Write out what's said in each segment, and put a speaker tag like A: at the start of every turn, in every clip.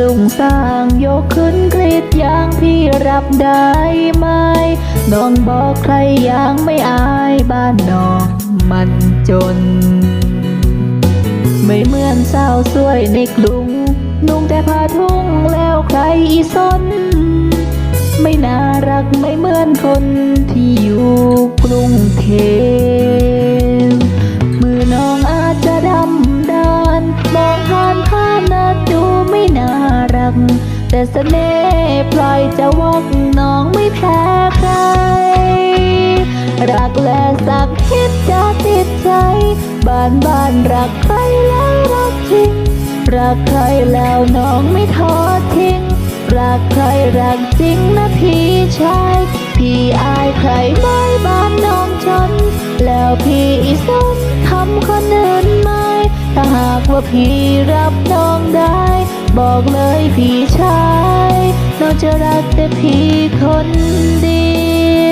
A: รุงสร้างยกขึ้นกรีดยางพี่รับได้ไหมน้องบอกใครยังไม่อายบ้านน้องมันจน ไม่เหมือนสาวสวยในกรุง นุ่งแต่ผ้าทุ่งแล้วใครอีสน ไม่น่ารักไม่เหมือนคนที่อยู่กรุงเทพ แต่เสน่ห์ปล่อยจะวักน้องไม่แพ้ใคร รักและสักคิดจะติดใจ บ้านบ้านรักใครแล้วรักจริง รักใครแล้วน้องไม่ทอดทิ้ง รักใครรักจริงนะพี่ชายพี่อายใครไม่บ้านน้องชนแล้วพี่อีสนทำคนอื่นไหมถ้าหากว่าพี่รับน้องได้ บอกเลยพี่ชายน้องจะรักแต่พี่คนเดี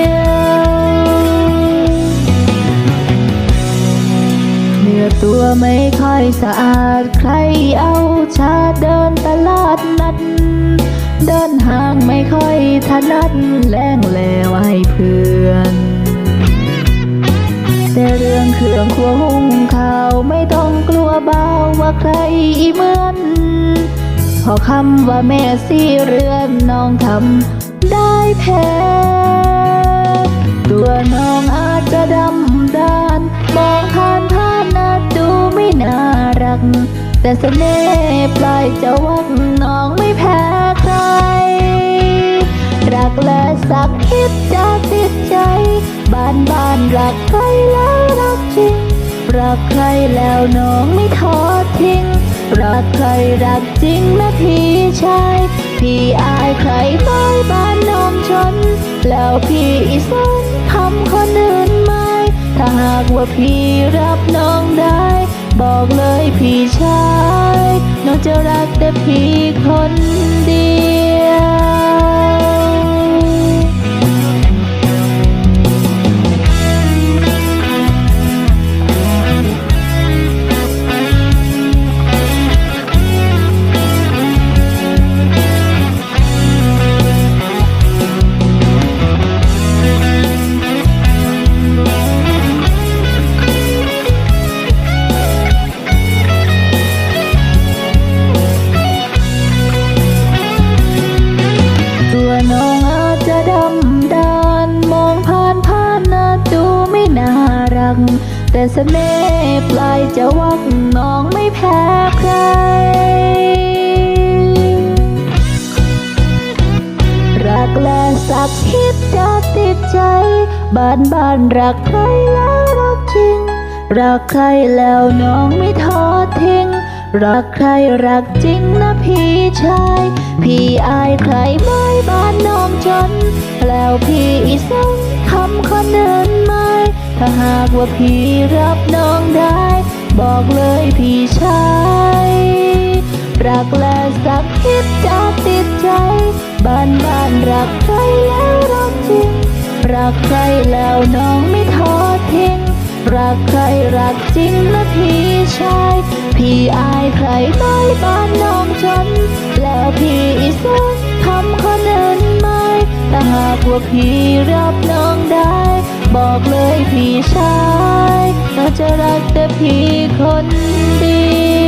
A: ยวเนื้อตัวไม่ค่อยสะอาด ใครเอาชาเดินตลาดนัดเดินห่างไม่ค่อยถนัดแล้งแล้วให้เพื่อนแต่เรื่องเครื่องครัวหุงข้าวไม่ต้องกลัวเบาว่าใครอีเหมือน พอคำว่าแม่สี่เรือนน้องทำได้แพ้ตัวน้องอาจจะดำดาน มองผ่านผ่านนาดูไม่น่ารัก แต่เสน่ห์ปลายจะวักน้องไม่แพ้ใคร รักและสักคิดจะติดใจ บ้านบ้านรักใครแล้วรักจริง รักใครแล้วน้องไม่ทอดทิ้ง รักใครรักจริงนะพี่ชาย พี่อายใครไม่บ้านน้องชน แล้วพี่อีสานทำคนอื่นไหมถ้าหากว่าพี่รับน้องได้ บอกเลยพี่ชาย น้องจะรักแต่พี่คนเดียวักแต่เสน่ห์ปลายจะวักน้องไม่แพ้ใคร รักและสักคิดจะติดใจ บ้านบ้านรักใครแล้วรักจริง รักใครแล้วน้องไม่ทอดทิ้งรักใครรักจริงนะพี่ชาย พี่อายใครไม่บ้านน้องจน แล้วพี่อีสานทำคนเดินไหม ถ้าหากว่าพี่รับน้องได้ บอกเลยพี่ชายรักและสักคิดจะติดใจ บ้านบ้านรักใครแล้วรักจริง รักใครแล้วน้องไม่ทอดทิ้ง รักใครรักจริงนะพี่ชาย พี่อายใครไม่บ้านน้องจนแล้วพี่อีสานทำคนอื่นไหมถ้าหากว่าพี่รับน้องได้ บอกเลยพี่ชายเราจะรักแต่พี่คนเดียว